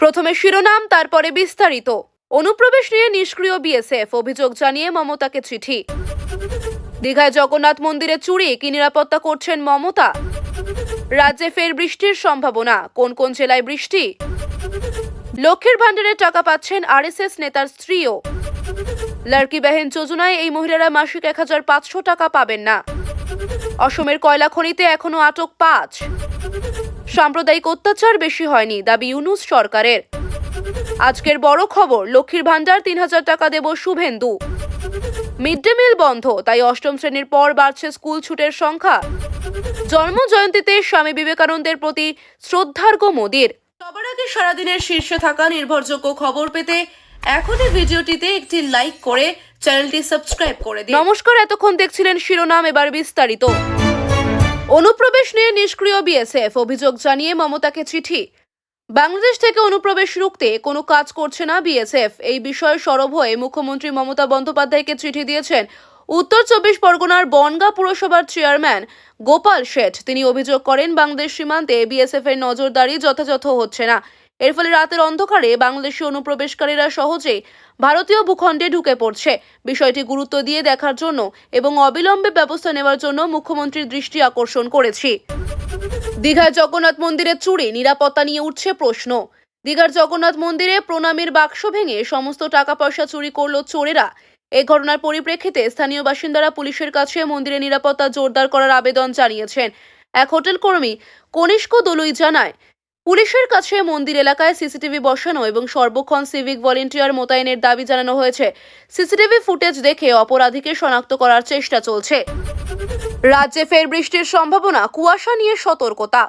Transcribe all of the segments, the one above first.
প্রথমে শিরোনাম, তারপরে বিস্তারিত। অনুপ্রবেশ নিয়ে নিষ্ক্রিয় বিএসএফ, অভিযোগ জানিয়ে মমতাকে চিঠি। দীঘায় জগন্নাথ মন্দিরে চুরি, কি নিরাপত্তা করছেন মমতা? রাজ্যে ফের বৃষ্টির সম্ভাবনা, কোন কোন জেলায় বৃষ্টি? লক্ষ্মীর ভাণ্ডারের টাকা পাচ্ছেন আরএসএস নেতার স্ত্রীও। লড়কি বেহেন যোজনায় এই মহিলারা মাসিক এক হাজার পাঁচশো টাকা পাবেন না। অসমের কয়লা খনিতে এখনও আটক পাঁচ। সাম্প্রদায়িক অত্যাচার বেশি হয়নি, দাবি ইউনুস সরকারের। আজকের বড় খবর, লক্ষ্মীর ভাণ্ডার তিন হাজার টাকা দেব শুভেন্দু। মিড ডে মিল বন্ধ, তাই অষ্টম শ্রেণির পর বাড়ছে স্কুল ছুটের সংখ্যা। জন্ম জয়ন্তীতে স্বামী বিবেকানন্দের প্রতি শ্রদ্ধার্ঘ মোদীর। সবার আগে সারাদিনের শীর্ষে থাকা নির্ভরযোগ্য খবর পেতে এখনই ভিডিওটিতে একটি লাইক করে চ্যানেলটি সাবস্ক্রাইব করে দিন। নমস্কার, এতক্ষণ দেখছিলেন শিরোনাম, এবার বিস্তারিত। অনুপ্রবেশ নিয়ে নিষ্ক্রিয় বিএসএফ। অভিযোগ জানিয়ে মমতাকে চিঠি। বাংলাদেশ থেকে অনুপ্রবেশ রুখতে কোনো কাজ করছে না বিএসএফ। এই বিষয়ে সরব হয়ে মুখ্যমন্ত্রী মমতা বন্দ্যোপাধ্যায়কে চিঠি দিয়েছেন উত্তর চব্বিশ পরগনার বনগা পুরসভার চেয়ারম্যান গোপাল শেঠ। তিনি অভিযোগ করেন, বাংলাদেশ সীমান্তে বিএসএফ এর নজরদারি যথাযথ হচ্ছে না। এর ফলে রাতের অন্ধকারে বাংলাদেশি অনুপ্রবেশকারীরা সহজে ভারতীয় ভূখণ্ডে ঢুকে পড়ছে। বিষয়টি গুরুত্ব দিয়ে দেখার জন্য এবং অবিলম্বে ব্যবস্থা নেওয়ার জন্য মুখ্যমন্ত্রীর দৃষ্টি আকর্ষণ করেছি। দীঘার জগন্নাথ মন্দিরের চুরি নিরাপত্তা নিয়ে উঠছে প্রশ্ন। দীঘার জগন্নাথ মন্দিরে প্রণামীর বাক্স ভেঙে সমস্ত টাকা পয়সা চুরি করল চোরেরা। এ ঘটনার পরিপ্রেক্ষিতে স্থানীয় বাসিন্দারা পুলিশের কাছে মন্দিরে নিরাপত্তা জোরদার করার আবেদন জানিয়েছেন। এক হোটেল কর্মী কনিষ্ক দলুই জানায় পুলিশের কাছে মন্দির এলাকায় সিসিটিভি বসানো এবং সর্বক্ষণ সিভিক ভলেন্টিয়ার মোতায়েনের দাবি জানানো হয়েছে। সিসিটিভি ফুটেজ দেখে অপরাধীকে শনাক্ত করার চেষ্টা চলছে। রাজ্যে ফের বৃষ্টির সম্ভাবনা, কুয়াশা নিয়ে সতর্কতা।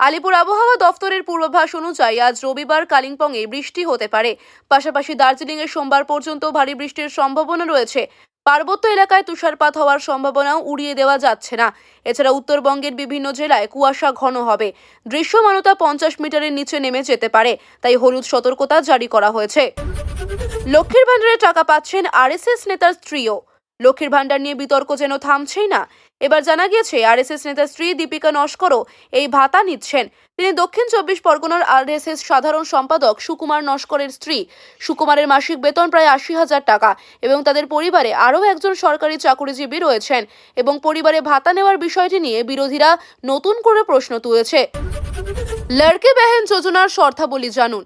আলিপুর আবহাওয়া দফতরের পূর্বাভাস অনুযায়ী আজ রবিবার কালিম্পংয়ে বৃষ্টি হতে পারে। পাশাপাশি দার্জিলিংয়ে সোমবার পর্যন্ত ভারী বৃষ্টির সম্ভাবনা রয়েছে। পার্বত্য এলাকায় তুষারপাত হওয়ার সম্ভাবনাও উড়িয়ে দেওয়া যাচ্ছে না। এছাড়া উত্তরবঙ্গের বিভিন্ন জেলায় কুয়াশা ঘন হবে। দৃশ্যমানতা পঞ্চাশ মিটারের নিচে নেমে যেতে পারে, তাই হলুদ সতর্কতা জারি করা হয়েছে। লক্ষ্মীর ভাণ্ডারে টাকা পাচ্ছেন আরএসএস নেতার স্ত্রীও। লক্ষ্মীর ভাণ্ডার নিয়ে বিতর্ক যেন থামছেই না। এবার জানা গিয়েছে, আরএসএস নেতার স্ত্রী দীপিকা নস্করও এই ভাতা নিচ্ছেন। তিনি দক্ষিণ চব্বিশ পরগনার আরএসএস সাধারণ সম্পাদক সুকুমার নস্করের স্ত্রী। সুকুমারের মাসিক বেতন প্রায় আশি হাজার টাকা এবং তাদের পরিবারে আরও একজন সরকারি চাকরিজীবী রয়েছেন এবং পরিবারে ভাতা নেওয়ার বিষয়টি নিয়ে বিরোধীরা নতুন করে প্রশ্ন তুলেছে। লড়কে বেহেন যোজনার শর্তাবলী জানুন।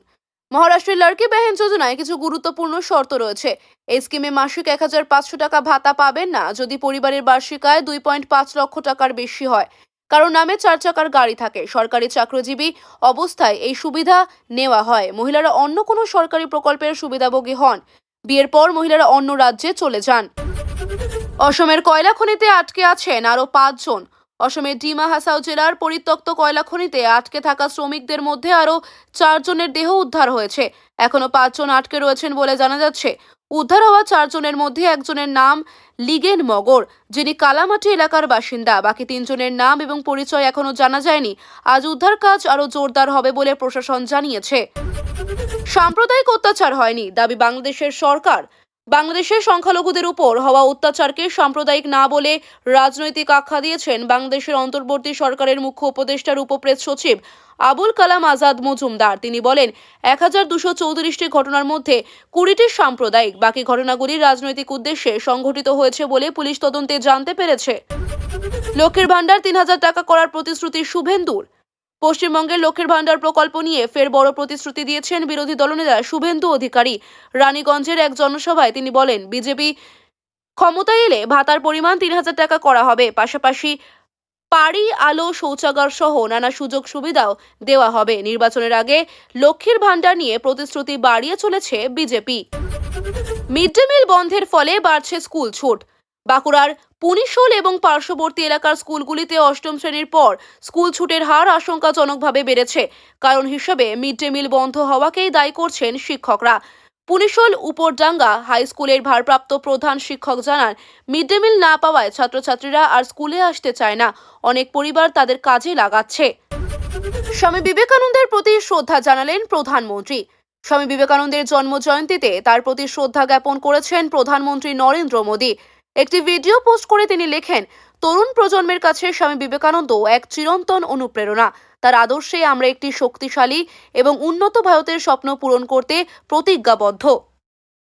মহারাষ্ট্রের লড়কি বেহেন যোজনায় কিছু গুরুত্বপূর্ণ শর্ত রয়েছে। এই স্কিমে মাসিক এক হাজার পাঁচশো টাকা ভাতা পাবেন না, যদি পরিবারের বার্ষিক আয় দুই পয়েন্ট পাঁচ লক্ষ টাকার বেশি হয়। কারও নামে চার চাকার গাড়ি থাকে। সরকারি চাকরিজীবী অবস্থায় এই সুবিধা নেওয়া হয়। মহিলারা অন্য কোনো সরকারি প্রকল্পের সুবিধাভোগী হন। বিয়ের পর মহিলারা অন্য রাজ্যে চলে যান। অসমের কয়লা খনিতে আটকে আছেন আরও পাঁচজন। অসমের ডিমা হাসাও জেলার পরিত্যক্ত কয়লা খনিতে আটকে থাকা শ্রমিকদের মধ্যে আরও চারজনের দেহ উদ্ধার হয়েছে। এখনও পাঁচজন আটকে রয়েছেন বলে জানা যাচ্ছে। উদ্ধার হওয়া চারজনের মধ্যে একজনের নাম লিগেন মগর, যিনি কালামাটি এলাকার বাসিন্দা। বাকি তিনজনের নাম এবং পরিচয় এখনও জানা যায়নি। আজ উদ্ধার কাজ আরও জোরদার হবে বলে প্রশাসন জানিয়েছে। সাম্প্রদায়িক অত্যাচার হয়নি, দাবি বাংলাদেশের সরকার। বাংলাদেশের সংখ্যালঘুদের উপর হওয়া অত্যাচারকে সাম্প্রদায়িক না বলে রাজনৈতিক আখ্যা দিয়েছেন বাংলাদেশের অন্তর্বর্তী সরকারের মুখ্য উপদেষ্টার উপপ্রেস সচিব আবুল কালাম আজাদ মজুমদার। তিনি বলেন, এক হাজার দুশো চৌত্রিশটি ঘটনার মধ্যে কুড়িটি সাম্প্রদায়িক, বাকি ঘটনাগুলি রাজনৈতিক উদ্দেশ্যে সংঘটিত হয়েছে বলে পুলিশ তদন্তে জানতে পেরেছে। লক্ষ্মীর ভাণ্ডার তিন হাজার টাকা করার প্রতিশ্রুতি শুভেন্দুর। পশ্চিমবঙ্গের লক্ষ্মীর ভাণ্ডার প্রকল্প নিয়ে ফের বড় প্রতিশ্রুতি দিয়েছেন বিরোধী দলনেতা শুভেন্দু অধিকারী। রানীগঞ্জের এক জনসভায় তিনি বলেন, বিজেপি ক্ষমতায় এলে ভাতার পরিমাণ তিন হাজার টাকা করা হবে। পাশাপাশি পাড়ি, আলো, শৌচাগার সহ নানা সুযোগ সুবিধাও দেওয়া হবে। নির্বাচনের আগে লক্ষ্মীর ভাণ্ডার নিয়ে প্রতিশ্রুতি বাড়িয়ে চলেছে বিজেপি। মিড ডে মিল বন্ধের ফলে বাড়ছে স্কুল ছুট। বাঁকুড়ার পুনিশোল এবং পার্শ্ববর্তী এলাকার স্কুলগুলিতে অষ্টম শ্রেণির পর স্কুল ছুটের হার আশঙ্কাজনকভাবে বেড়েছে। কারণ হিসেবে মিড ডে মিল বন্ধ হওয়াকেই দায়ী করছেন শিক্ষকরা। পুনিশোল উপরডাঙ্গা হাই স্কুলের ভারপ্রাপ্ত প্রধান শিক্ষক জানান, মিড ডে মিল না পাওয়ায় ছাত্রছাত্রীরা আর স্কুলে আসতে চায় না। অনেক পরিবার তাদের কাজে লাগাচ্ছে। স্বামী বিবেকানন্দের প্রতি শ্রদ্ধা জানালেন প্রধানমন্ত্রী। স্বামী বিবেকানন্দের জন্ম জয়ন্তীতে তার প্রতি শ্রদ্ধা জ্ঞাপন করেছেন প্রধানমন্ত্রী নরেন্দ্র মোদী। একটি ভিডিও পোস্ট করে তিনি লেখেন, তরুণ প্রজন্মের কাছে স্বামী বিবেকানন্দ এক চিরন্তন অনুপ্রেরণা। তার আদর্শে আমরা একটি শক্তিশালী এবং উন্নত ভারতের স্বপ্ন পূরণ করতে প্রতিজ্ঞাবদ্ধ।